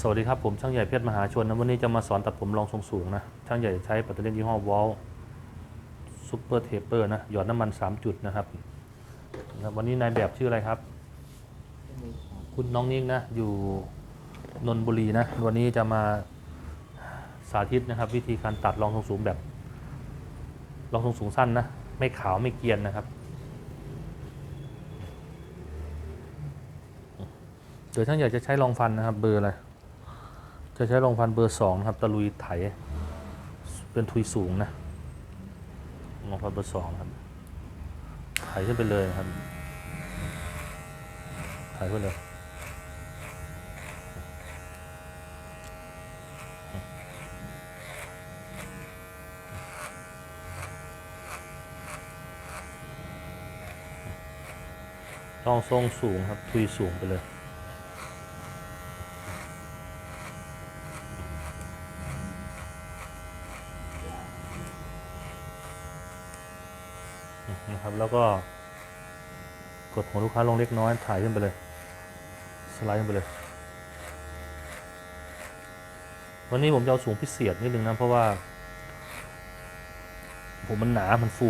สวัสดีครับ ผมช่างใหญ่เพชรมหาชนนะวันนี้จะมาสอนตัดผมรองทรงสูงนะ ช่างใหญ่ใช้ปัตเตอร์เลียนยี่ห้อวอลซูเปอร์เทเปอร์นะ หยอดน้ำมัน 3 จุดนะครับนะวันนี้นายแบบชื่ออะไรครับ คุณน้องนิ่งนะ อยู่นนทบุรีนะ วันนี้จะมาสาธิตนะครับ วิธีการตัดรองทรงสูงแบบ รองทรงสูงสั้นนะ ไม่ขาวไม่เกียนนะครับเดี๋ยวช่างใหญ่จะใช้รองฟันนะครับ เบอร์อะไร จะใช้รองฟันเบอร์สองนะครับ ตะลุยไถ เป็นทุยสูงนะรองฟันเบอร์สองครับ ไถขึ้นไปเลยครับ ไถขึ้นเลยรองทรงสูงครับ ทุยสูงไปเลย นะครับแล้วก็กดหัวลูกค้าลงเล็กน้อยถ่ายขึ้นไปเลย สไลด์ขึ้นไปเลย วันนี้ผมจะเอาสูงพิเศษนิดนึงนะ เพราะว่า ผมมันหนา มันฟู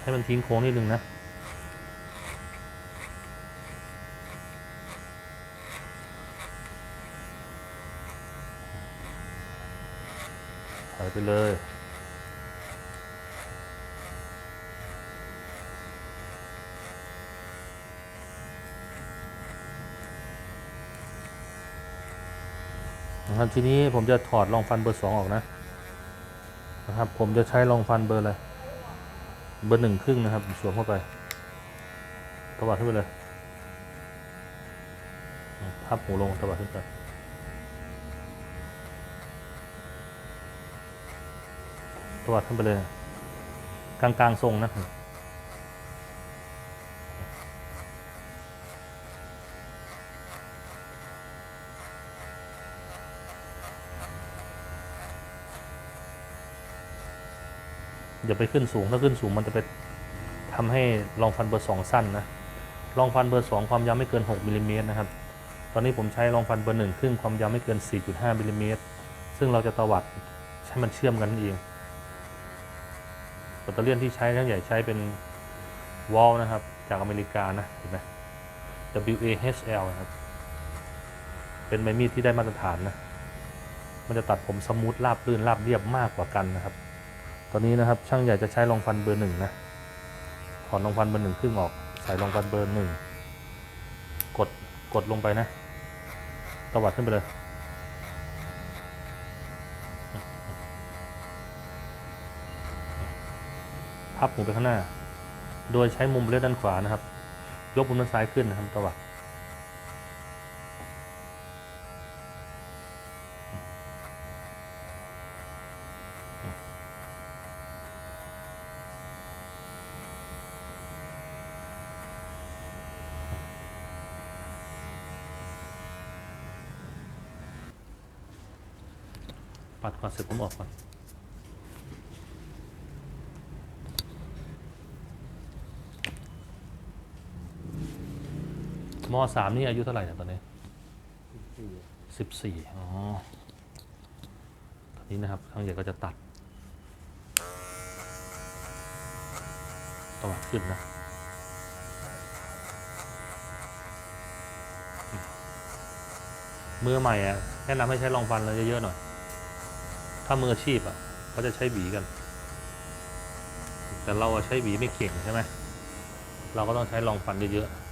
ให้มันทิ้งโค้งนิดนึงนะ ถ่าย ไปเลย นะครับทีนี้ผมจะถอดรองฟันเบอร์สองออกนะนะครับผมจะใช้รองฟันเบอร์อะไรเบอร์หนึ่งครึ่งนะครับสวมเข้าไปตวัดขึ้นไปเลยพับหูลงตวัดขึ้นไป ตวัดขึ้นไปเลยกลางกลางๆทรงนะอย่าไปขึ้นสูง ถ้าขึ้นสูงมันจะไปทำให้รองฟันเบอร์สองสั้นนะรองฟันเบอร์สองความยาวไม่เกิน 6มิลลิเมตรนะครับ ตอนนี้ผมใช้รองฟันเบอร์หนึ่งครึ่งความยาวไม่เกิน 4.5มิลลิเมตรซึ่งเราจะตวัดให้มันเชื่อมกันเอง แบตเตอรี่ยนที่ใช้ทั้งใหญ่ใช้เป็นวอลนะครับ จากอเมริกานะเห็นไหม WAHL นะครับ เป็นใบมีดที่ได้มาตรฐานนะ มันจะตัดผมสมูทราบรื่นราบเรียบมากกว่ากันนะครับ ตอนนี้นะครับช่างใหญ่จะใช้รองฟันเบอร์หนึ่งนะ ถอดรองฟันเบอร์หนึ่งครึ่งออก ใส่รองฟันเบอร์หนึ่ง กด กดลงไปนะ ตวัดขึ้นไปเลย พับหูไปข้างหน้า โดยใช้มุมเลือดด้านขวานะครับ ยกมุมด้านซ้ายขึ้นนะครับตวัดปัดก่อนเสร็จผมออกก่อน มสามนี่อายุเท่าไหร่เนี่ยตอนนี้สิบสี่อ๋อตอนนี้นะครับทางใหญ่ก็จะตัดตวัดขึ้นนะมือใหม่อะแนะนำให้ใช้รองฟันเลยเยอะๆหน่อย ถ้ามืออาชีพอะเขาจะใช้หวีกัน แต่เราอะใช้หวีไม่เก่งใช่ไหม เราก็ต้องใช้รองฟันเยอะๆ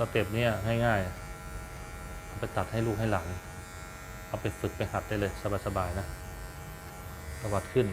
สเต็ปเนี่ยง่ายๆเอาไปตัดให้ลูกให้หลัง เอาไปฝึกไปหัดได้เลยสบายๆนะตวัดขึ้น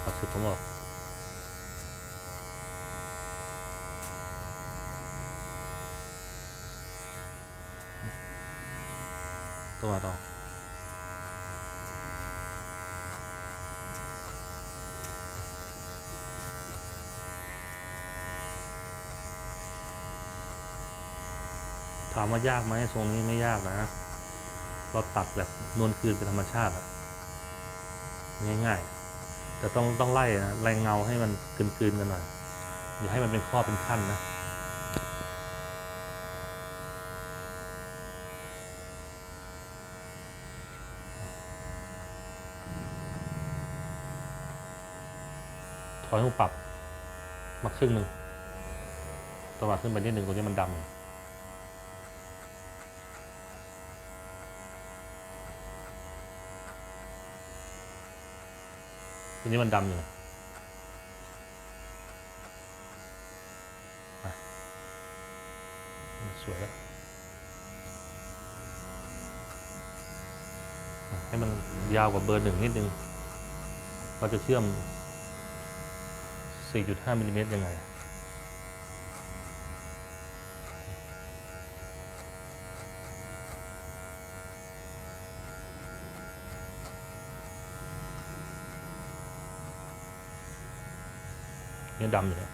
เอาสุดผมออกตัวต่อถามว่ายากไหมทรงนี้ไม่ยากนะ เราตัดแบบนวลคืนเป็นธรรมชาติง่ายๆ แต่ต้องต้องไล่นะไล่เงาให้มันคืนๆกันหน่อยอย่าให้มันเป็นข้อเป็นขั้นนะถอยหูปรับมาครึ่งหนึ่งตวัดขึ้นไปนิดหนึ่งตรงนี้มันดำ ตัวนี้มันดำอยู่อะสวยแล้วให้มันยาวกว่าเบอร์หนึ่งนิดนึง เราจะเชื่อม 4.5มิลลิเมตรยังไง นี่ดำอยู่เนี่ย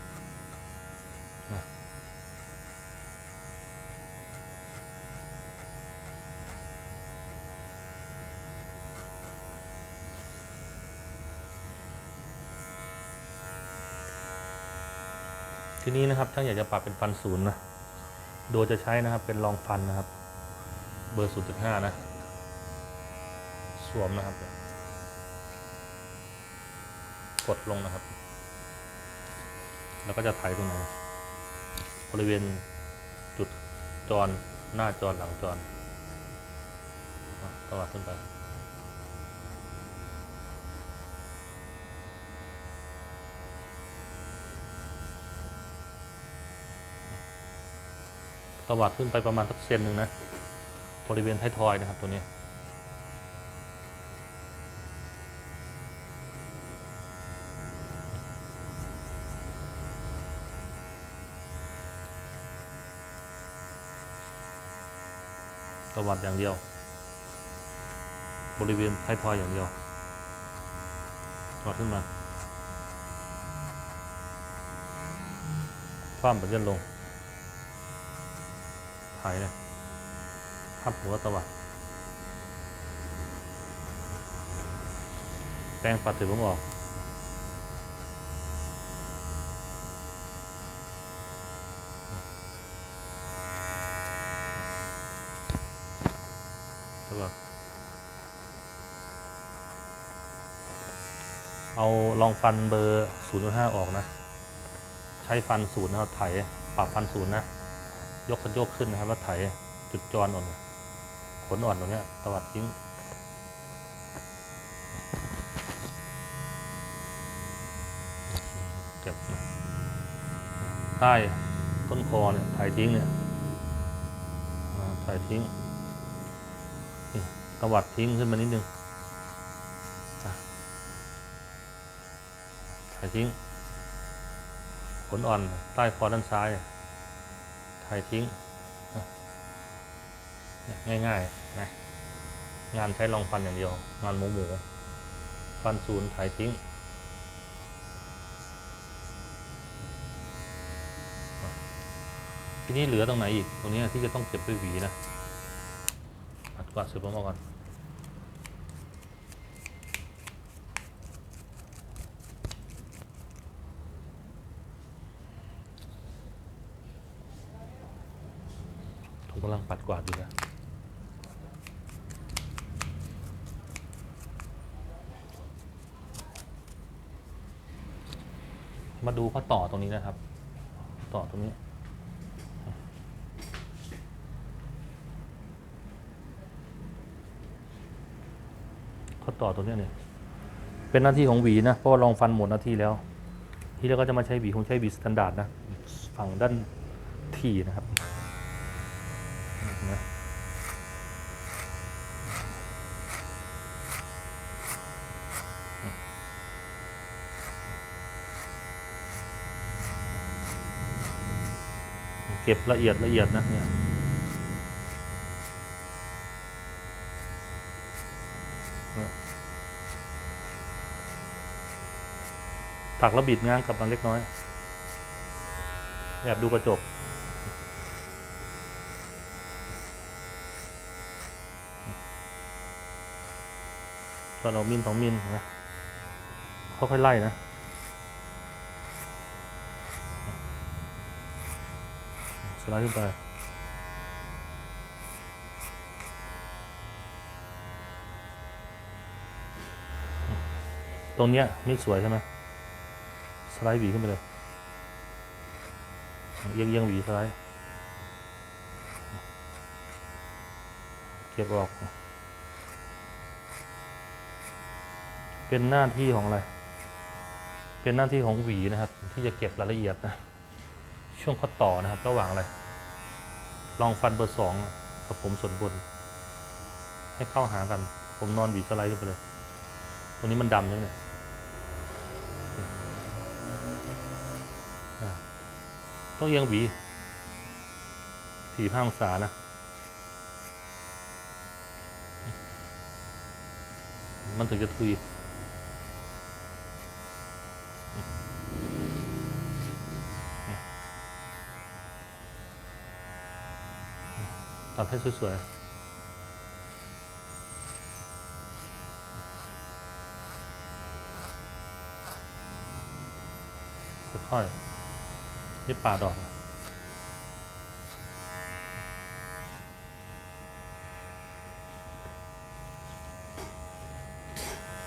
ทีนี้นะครับถ้าอยากจะปรับเป็นฟันศูนย์นะโดยจะใช้นะครับเป็นรองฟันนะครับ เบอร์0.5นะ สวมนะครับ กดลงนะครับ แล้วก็จะไถตรงไหนบริเวณจุดจรหน้าจรหลังจรอะตวัดขึ้นไปตวัดขึ้นไปประมาณสักเซนหนึ่งนะ บริเวณท้ายทอยนะครับตัวนี้ ตวัดอย่างเดียว บริเวณท้ายทอยอย่างเดียวตวัดขึ้นมาคว่ำแบบเลื่อนลงถ่ายเลยพับหัวตะวัดแปรงปัดถือผมออก เอาลองฟันเบอร์ 0.5 ออกนะ ใช้ฟันศูนย์นะครับไถปรับฟันศูนย์นะ ยกคันโยกขึ้นนะครับแล้วไถจุดจรอ่อนขนอ่อนตรงนี้ตวัดทิ้งเก็บใต้ต้นคอเนี่ยไถทิ้งเนี่ยอ่าไถทิ้งตวัดทิ้งขึ้นมานิดนึงอะถ่ายทิ้ง ขนอ่อนใต้คอด้านซ้ายถ่ายทิ้งอะเนี่ยง่ายๆนะงานใช้รองฟันอย่างเดียว งานหมูหมูฟันศูนย์ถ่ายทิ้งทีนี้เหลือตรงไหนอีก ตรงนี้ที่จะต้องเก็บด้วยหวีนะอัดกวาดเสือผมออกก่อนำลังปัดกวาดอยู่นะมาดูข้อต่อตรงนี้นะครับ ต่อตรงนี้ ข้อต่อตัวนี้เนี่ย เป็นหน้าที่ของหวีนะ เพราะว่าลองฟันหมดหน้าที่แล้ว ที่แล้วก็จะมาใช้หวีคงใช้หวีสแตนดาร์ดนะ ฝั่งด้านที่นะครับนะ เก็บละเอียดละเอียดนะเนี่ยเนี่ยตักแล้วบิดง้างกลับมาเล็กน้อย แอบดูกระจก ตอนออกมิลสองมิลนะค่อยๆไล่นะ ไลด์ขึ้นไป ตรงเนี้ยไม่สวยใช่ไหมสไลด์หวีขึ้นไปเลยเอียงเอียงหวีสไลด์เก็บออก เป็นหน้าที่ของอะไร เป็นหน้าที่ของหวีนะครับ ที่จะเก็บรายละเอียดนะ ช่วงข้อต่อนะครับ ระหว่างอะไร ลองฟันเบอร์สองกับผมส่วนบน ให้เข้าหากัน ผมนอนหวีสไลด์ไปเลย ตรงนี้มันดำใช่ไหมต้องเอียงหวีสี่ห้าองศานะมันถึงจะทุย ตัดให้สวยๆ ค่อยๆนี่ปาดออก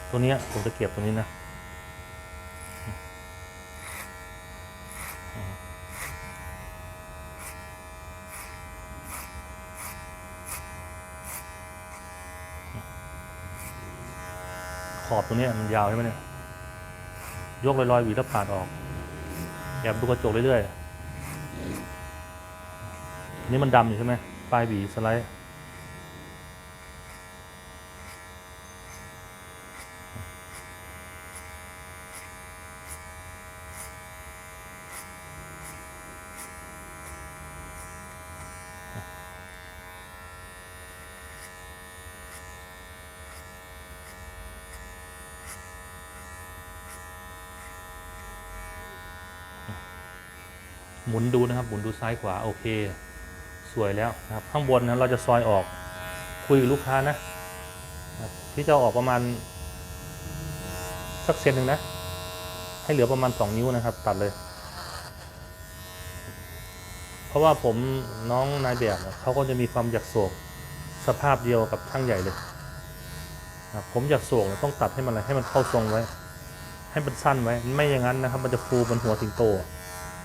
ตัวนี้ผมจะเก็บตัวนี้นะ ขอบตรงนี้มันยาวใช่ไหมเนี่ย ยกลอยๆหวีแล้วปาดออกแอบดูกระจกเรื่อยๆ นี่มันดำอยู่ใช่ไหมปลายหวีสไลด์ มุนดูนะครับ หมุนดูซ้ายขวาโอเค สวยแล้วนะครับ ข้างบนนะเราจะซอยออกคุยกับลูกค้านะที่จะออกประมาณสักเซนหนึ่งนะ ให้เหลือประมาณ 2 นิ้วนะครับ ตัดเลย เพราะว่าผมน้องนายแบบเขาก็จะมีความอยากโศกสภาพเดียวกับช่างใหญ่เลยนะครับผมอยากโศกต้องตัดให้มันอะไรให้มันเข้าทรงไว้ ให้มันสั้นไว้ ไม่อย่างนั้นนะครับ มันจะฟูบนหัวสิงโต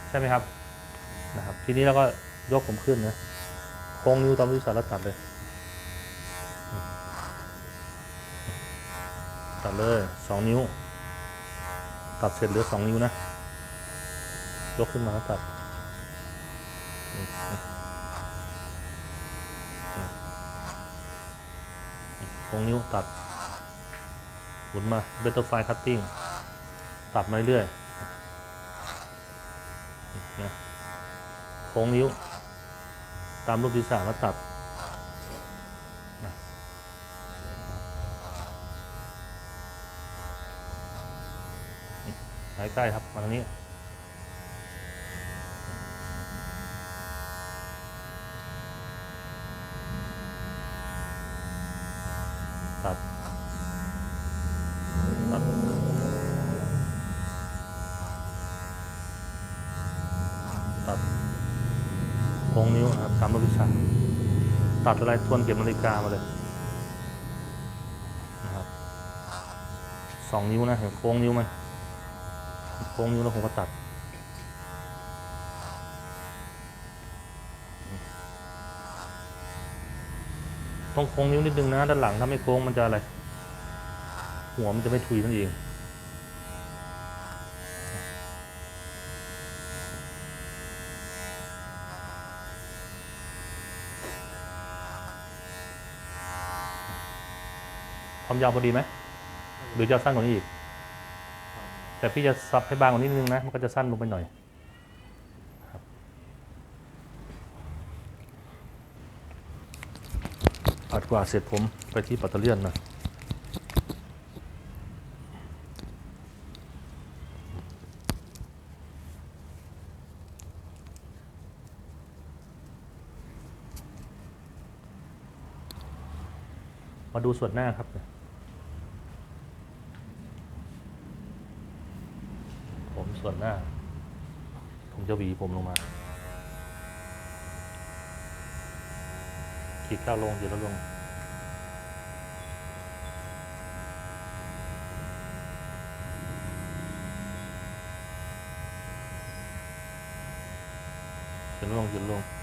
ใช่ไหมครับ นะครับ ทีนี้เราก็ยกผมขึ้นนะโค้งนิ้วตามวิสาแล้วตัดเลย ตัดเลยสองนิ้ว ตัดเสร็จเหลือสองนิ้วนะ ยกขึ้นมาแล้วตัดโค้งนิ้วตัดหมุนมาเบตเตอร์ไฟคัตติ้งตัดมาเรื่อยๆ ค้งนิ้ว ตามรูปศีรษะมาตัดนะใกล้ๆครับ มาทางนี้ ตัด ตัด ตัด โค้งนิ้วนะครับตามรูปที่สาม ตัดอะไรทวนเก็บนาฬิกามาเลยนะครับสองนิ้วนะเห็นโค้งนิ้วมันโค้งนิ้วแล้วผมก็ตัดต้องโค้งนิ้วนิดนึงนะด้านหลังถ้าไม่โค้งมันจะอะไร หัวมันจะไม่ทุยนั่นเอง ความยาวพอดีไหมหรือจะสั้นกว่านี้อีก แต่พี่จะซับให้บางกว่านี้นึงนะ มันก็จะสั้นลงไปหน่อยอัดกว่าเสร็จผมไปที่ปัตเตอร์เลียนนะมาดูส่วนหน้าครับเนี่ย ส่วนหน้า ผมจะหวีผมลงมา ขีดก้าวลงขีดแล้วลงขีดลงขีดลง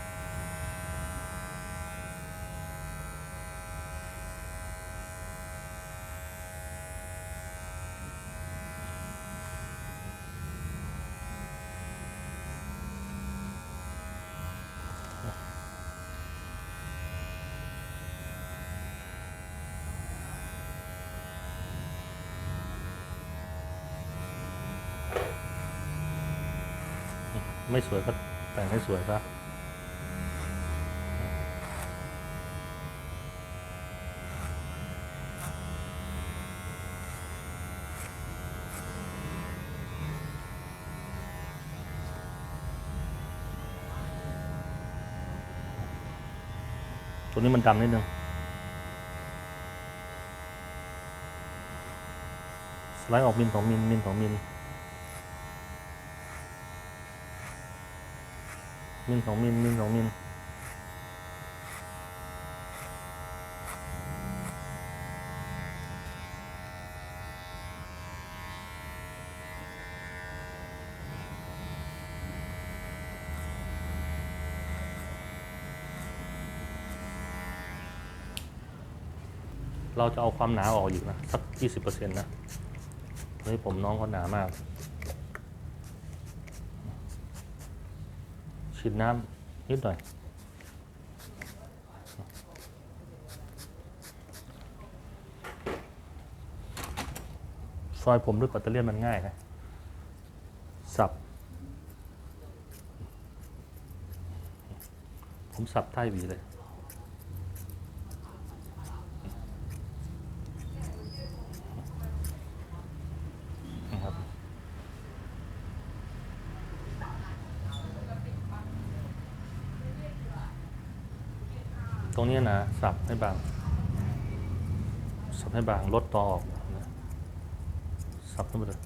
ไม่สวยก็แต่งให้สวยซะตัวนี้มันดำนิดนึงสไลด์ออกมิลสองมิลมิลสองมิล มิลสองมิลมิลสองมิลเราจะเอาความหนาออกอีกนะ สักยี่สิบเปอร์เซ็นต์นะเฮ้ยผมน้องเขาหนามาก ฉีดน้ำนิดหน่อย ซอยผมด้วยปัตเตอร์เลียนมันง่ายนะ สับ ผมสับใต้หวีเลย นะครับ ตรงนี้นะสับให้บาง สับให้บางลดต่อออกนะสับขึ้นไปเลย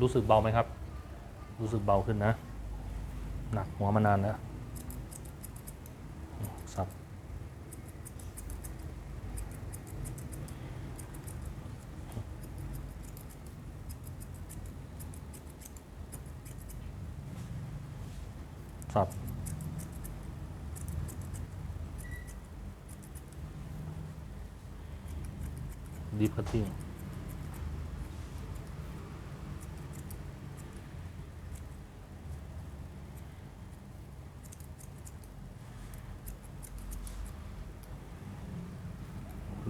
รู้สึกเบาไหมครับ รู้สึกเบาขึ้นนะ หนักหัวมานานแล้ว สับ สับ ดีพัตติ้ง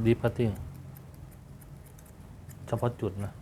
ดีพัตติ้งเฉพาะจุดนะ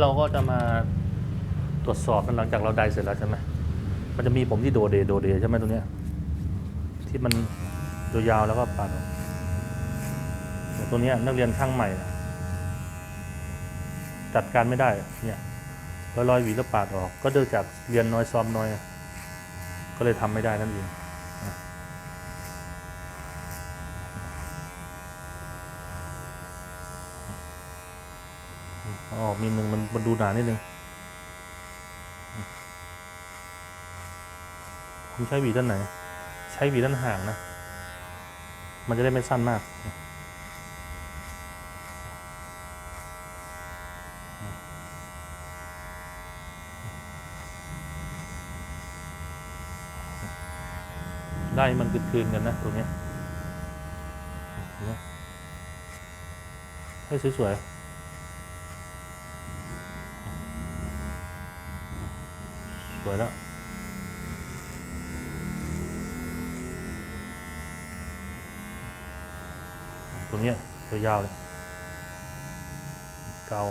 เราก็จะมาตรวจสอบกันหลังจากเราไดเสร็จแล้วใช่ไหมมันจะมีผมที่โดเดโดเดใช่ไหมตรงเนี้ยที่มันยาวแล้วก็ปาดออกแต่ตัวเนี้ยนักเรียนช่างใหม่ จัดการไม่ได้เนี่ยรอยรอยๆหวีแล้วปาดออก ก็เนื่อจากเรียนน้อยซ้อมน้อย ก็เลยทำไม่ได้นั่นเอง อ๋อมีหนึ่งมันมันดูหนานิดนึงคุณใช้หวีด้านไหน ใช้หวีด้านห่างนะ มันจะได้ไม่สั้นมากได้มันคืนๆกันนะตรงนี้ยเห็นไหมให้สวยๆ วยแล้วตรงเนี้ยยาวเลยเกา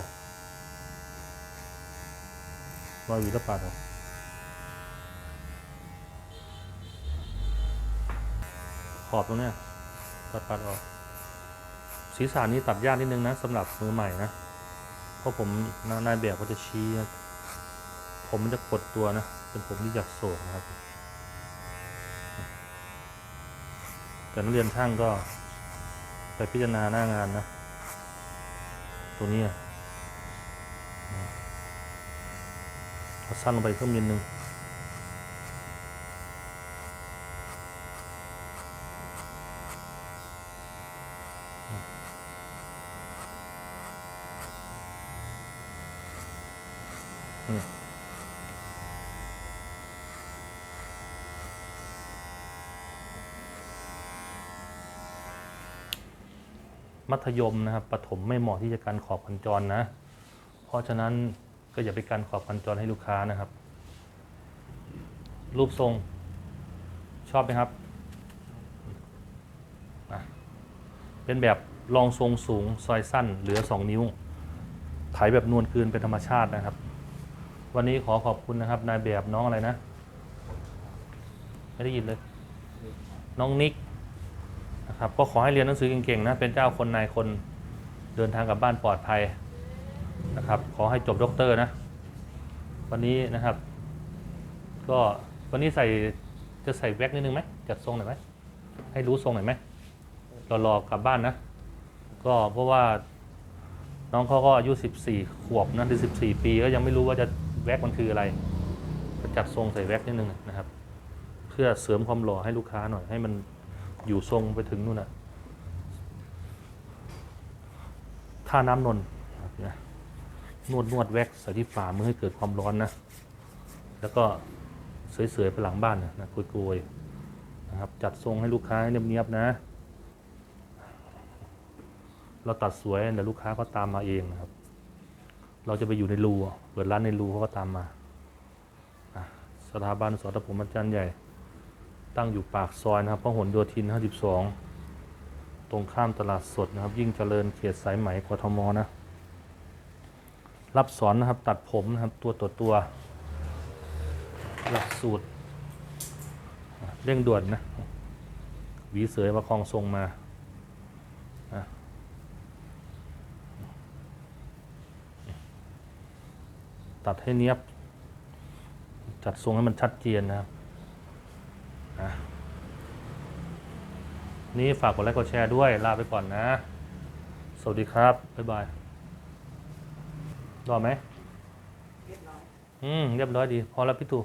ร้อยหวีแล้วปาดออกขอบตรงนี้ตัดปัดออกศีรษะนี้ตัดยากนิดนึงนะสำหรับมือใหม่นะ เพราะผมนายแบบเขาจะชี้ ผมมันจะกดตัวนะเป็นผมที่อยากโศกนะครับ แต่นักเรียนช่างก็ไปพิจารณาหน้างานนะ ตัวนี้เอาสั้นลงไปเพิ่มนิดนึงมั มัธยมนะครับประถมไม่เหมาะที่จะการขอบพันจรนะ เพราะฉะนั้นก็อย่าไปการขอบพันจรให้ลูกค้านะครับ รูปทรงชอบไหมครับ เป็นแบบรองทรงสูงซอยสั้นเหลือ 2 นิ้วไถแบบนวลคืนเป็นธรรมชาตินะครับ วันนี้ขอขอบคุณนะครับนายแบบน้องอะไรนะ ไม่ได้ยินเลย น้องนิก ครับก็ขอให้เรียนหนังสือเก่งๆนะเป็นเจ้าคนนายคนเดินทางกลับบ้านปลอดภัยนะครับ ขอให้จบด็อกเตอร์นะ วันนี้นะครับ ก็วันนี้ใส่จะใส่แว็กนิดนึงไหมจัดทรงหน่อยไหมให้รู้ทรงหน่อยไหมรอๆกลับบ้านนะ ก็เพราะว่าน้องเขาก็อายุ 14 ขวบนะหรือ 14 ปีก็ยังไม่รู้ว่าจะแว็กมันคืออะไรจัดทรงใส่แว็กนิดนึงนะครับ เพื่อเสริมความหล่อให้ลูกค้าหน่อยให้มัน อยู่ทรงไปถึงนู่นน่ะท่าน้ำนนท์นะนวดนวดแว็กใส่ที่ฝ่ามือให้เกิดความร้อนนะ แล้วก็เสยๆไปหลังบ้านนะโกยๆนะครับ จัดทรงให้ลูกค้าให้เนียบๆนะ เราตัดสวยแต่ลูกค้าก็ตามมาเองนะครับ เราจะไปอยู่ในรูเปิดร้านในรูเขาก็ตามมาสถาบันสอนผมอาจารย์ใหญ่ ตั้งอยู่ปากซอยนะครับพหลโยธิน 52 ตรงข้ามตลาดสดนะครับ ยิ่งเจริญเขตสายไหมกทมนะ รับสอนนะครับตัดผมนะครับตัวต่อตัว หลักสูตร เร่งด่วนนะหวีเสยประคองทรงมาตัดให้เนียบ จัดทรงให้มันชัดเจนนะครับ อะนี่ฝากกดไลค์กดแชร์ด้วย ลาไปก่อนนะ สวัสดีครับ บ๊ายบาย รอไหมอืม เรียบร้อยดี พอแล้วพี่ตู่